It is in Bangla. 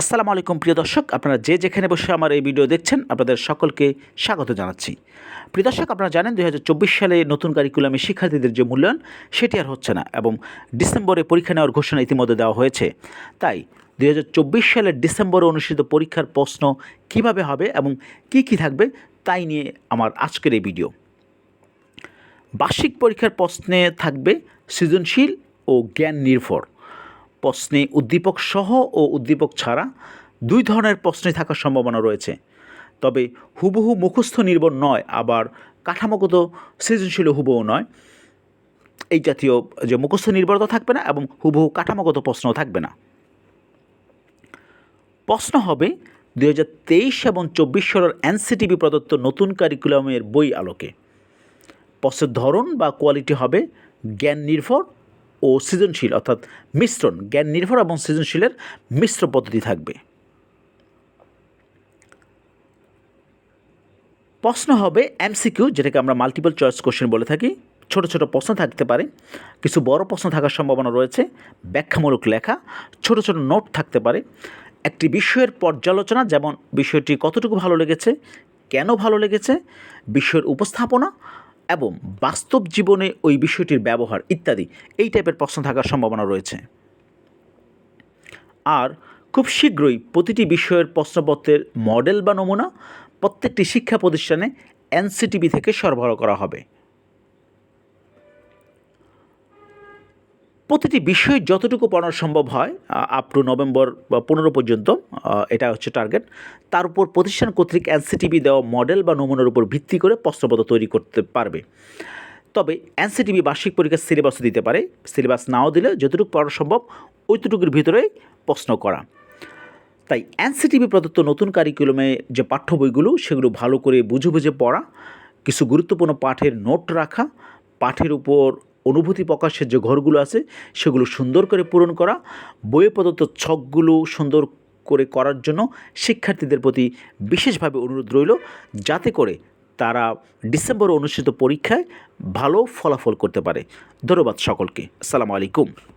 আসসালামু আলাইকুম, প্রিয় দর্শক। আপনারা যে যেখানে বসে আমার এই ভিডিও দেখছেন, আপনাদের সকলকে স্বাগত জানাচ্ছি। প্রিয় দর্শক, আপনারা জানেন দু হাজার চব্বিশ সালে নতুন কারিকুলামে শিক্ষার্থীদের যে মূল্যায়ন, সেটি আর হচ্ছে না এবং ডিসেম্বরে পরীক্ষা নেওয়ার ঘোষণা ইতিমধ্যে দেওয়া হয়েছে। তাই দু হাজার চব্বিশ সালের ডিসেম্বরে অনুষ্ঠিত পরীক্ষার প্রশ্ন কীভাবে হবে এবং কি কি থাকবে, তাই নিয়ে আমার আজকের এই ভিডিও। বার্ষিক পরীক্ষার প্রশ্নে থাকবে সৃজনশীল ও জ্ঞান নির্ভর। প্রশ্নে উদ্দীপক সহ ও উদ্দীপক ছাড়া দুই ধরনের প্রশ্নে থাকার সম্ভাবনা রয়েছে। তবে হুবহু মুখস্থ নির্ভর নয়, আবার কাঠামোগত সৃজনশীল হুবহু নয়। এই জাতীয় যে মুখস্থ নির্ভরতা থাকবে না এবং হুবহু কাঠামোগত প্রশ্নও থাকবে না। প্রশ্ন হবে দুই হাজার তেইশ এবং চব্বিশ সালের এনসিটিভি প্রদত্ত নতুন কারিকুলামের বই আলোকে। প্রশ্নের ধরন বা কোয়ালিটি হবে জ্ঞান নির্ভর ও সৃজনশীল, অর্থাৎ মিশ্রণ, জ্ঞান নির্ভর এবং সৃজনশীলের মিশ্র পদ্ধতি থাকবে। প্রশ্ন হবে এমসিকিউ যেটাকে আমরা মাল্টিপল চয়েস কোশ্চেন বলে থাকি। ছোট ছোট প্রশ্ন থাকতে পারে। কিছু বড় প্রশ্ন থাকার সম্ভাবনা রয়েছে। ব্যাখ্যামূলক লেখা, ছোট ছোট নোট থাকতে পারে। একটি বিষয়ের পর্যালোচনা, যেমন বিষয়টি কতটুকু ভালো লেগেছে, কেন ভালো লেগেছে, বিষয়ের উপস্থাপনা এবং বাস্তব জীবনে ওই বিষয়টির ব্যবহার ইত্যাদি এই টাইপের প্রশ্ন থাকার সম্ভাবনা রয়েছে। আর খুব শীঘ্রই প্রতিটি বিষয়ের প্রশ্নপত্রের মডেল বা নমুনা প্রত্যেকটি শিক্ষা প্রতিষ্ঠানে এনসিটিভি থেকে সরবরাহ করা হবে। প্রতিটি বিষয়ে যতটুকু পড়ানো সম্ভব হয় আপ টু নভেম্বর বা পনেরো পর্যন্ত এটা হচ্ছে টার্গেট তার উপর প্রতিষ্ঠান কর্তৃক এনসিটিভি দেওয়া মডেল বা নমুনার উপর ভিত্তি করে প্রশ্নপত্র তৈরি করতে পারবে। তবে এনসিটিভি বার্ষিক পরীক্ষার সিলেবাসও দিতে পারে। সিলেবাস নাও দিলে যতটুকু পড়া সম্ভব ওইটুকুর ভিতরেই প্রশ্ন করা। তাই এনসিটিভি প্রদত্ত নতুন কারিকুলামে যে পাঠ্য বইগুলো, সেগুলো ভালো করে বুঝে বুঝে পড়া, কিছু গুরুত্বপূর্ণ পাঠের নোট রাখা, পাঠের উপর অনুভূতি প্রকাশের যে ঘরগুলো আছে, সেগুলো সুন্দর করে পূরণ করা, বইয়ে প্রদত্ত ছকগুলো সুন্দর করে করার জন্য শিক্ষার্থীদের প্রতি বিশেষভাবে অনুরোধ রইল, যাতে করে তারা ডিসেম্বর অনুষ্ঠিত পরীক্ষায় ভালো ফলাফল করতে পারে। ধন্যবাদ সকলকে। আসসালামু আলাইকুম।